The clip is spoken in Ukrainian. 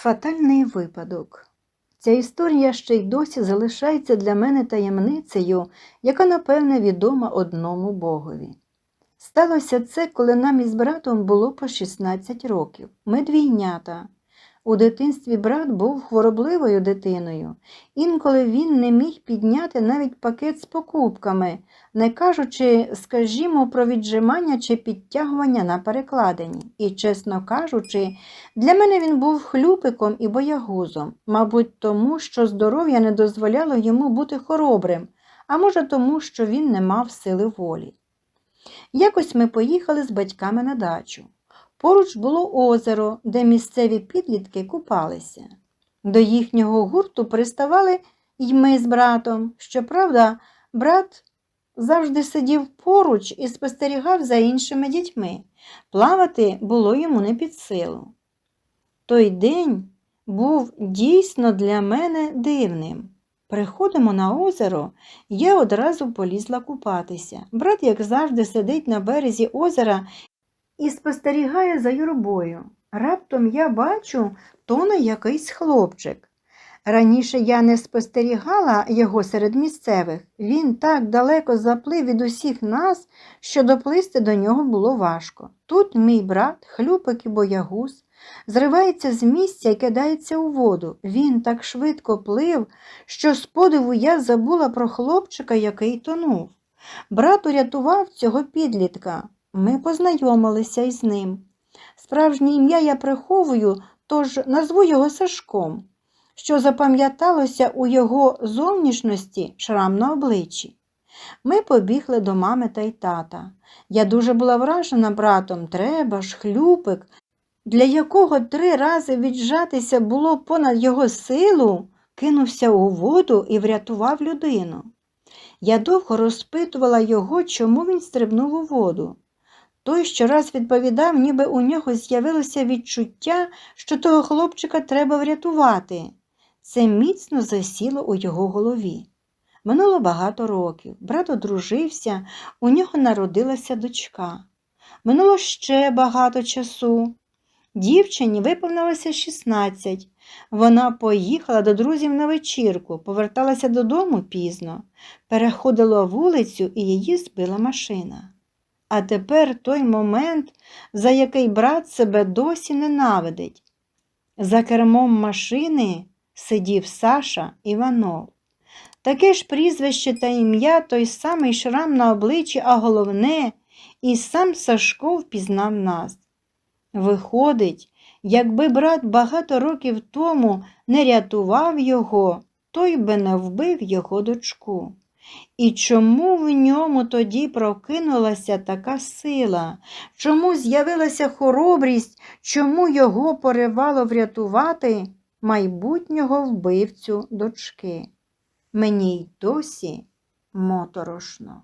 Фатальний випадок. Ця історія ще й досі залишається для мене таємницею, яка, напевне, відома одному Богові. Сталося це, коли нам із братом було по 16 років. Ми двійнята. У дитинстві брат був хворобливою дитиною. Інколи він не міг підняти навіть пакет з покупками, не кажучи, скажімо, про віджимання чи підтягування на перекладині. І, чесно кажучи, для мене він був хлюпиком і боягузом, мабуть, тому, що здоров'я не дозволяло йому бути хоробрим, а може тому, що він не мав сили волі. Якось ми поїхали з батьками на дачу. Поруч було озеро, де місцеві підлітки купалися. До їхнього гурту приставали й ми з братом. Щоправда, брат завжди сидів поруч і спостерігав за іншими дітьми. Плавати було йому не під силу. Той день був дійсно для мене дивним. Приходимо на озеро, я одразу полізла купатися. Брат, як завжди, сидить на березі озера і спостерігає за юрбою. Раптом я бачу, тоне якийсь хлопчик. Раніше я не спостерігала його серед місцевих. Він так далеко заплив від усіх нас, що доплисти до нього було важко. Тут мій брат, хлюпик і боягуз, зривається з місця і кидається у воду. Він так швидко плив, що з подиву я забула про хлопчика, який тонув. Брат урятував цього підлітка. Ми познайомилися із ним. Справжнє ім'я я приховую, тож назву його Сашком, що запам'яталося у його зовнішності шрам на обличчі. Ми побігли до мами та й тата. Я дуже була вражена братом, треба ж, хлюпик, для якого три рази віджатися було понад його силу, кинувся у воду і врятував людину. Я довго розпитувала його, чому він стрибнув у воду. Той щораз відповідав, ніби у нього з'явилося відчуття, що того хлопчика треба врятувати. Це міцно засіло у його голові. Минуло багато років, брат одружився, у нього народилася дочка. Минуло ще багато часу. Дівчині виповнилося 16. Вона поїхала до друзів на вечірку, поверталася додому пізно, переходила вулицю і її збила машина. А тепер той момент, за який брат себе досі ненавидить. За кермом машини сидів Саша Іванов. Таке ж прізвище та ім'я, той самий шрам на обличчі, а головне, і сам Сашко впізнав нас. Виходить, якби брат багато років тому не рятував його, той би не вбив його дочку. І чому в ньому тоді прокинулася така сила? Чому з'явилася хоробрість, чому його поривало врятувати майбутнього вбивцю дочки? Мені й досі моторошно.